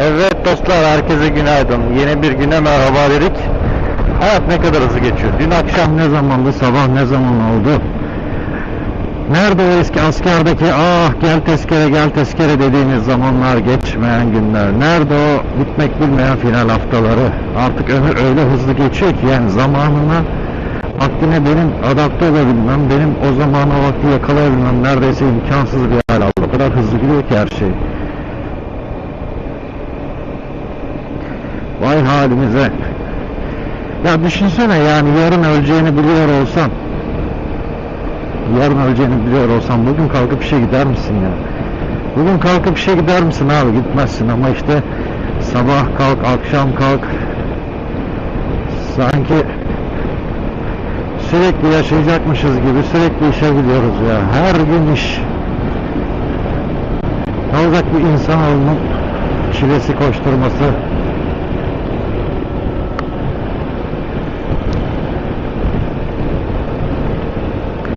Evet dostlar herkese günaydın. Yeni bir güne merhaba dedik. Hayat ne kadar hızlı geçiyor. Dün akşam ne zamandı, sabah ne zaman oldu? Nerede o eski askerdeki ah gel tezkere gel tezkere dediğimiz zamanlar geçmeyen günler? Nerede o bitmek bilmeyen final haftaları? Artık ömür öyle hızlı geçiyor ki yani zamanına vaktine benim adapte olabilmem, benim o zamana vakti yakalayabilmem neredeyse imkansız bir hal aldı. O kadar hızlı gidiyor ki her şey. Vay halimize. Ya düşünsene yani yarın öleceğini biliyor olsan yarın öleceğini biliyor olsan bugün kalkıp işe gider misin ya? Bugün kalkıp işe gider misin abi? Gitmezsin ama işte sabah kalk, akşam kalk sanki sürekli yaşayacakmışız gibi sürekli işe gidiyoruz ya. Her gün iş. Ne olacak bu insanoğlunun çilesi koşturması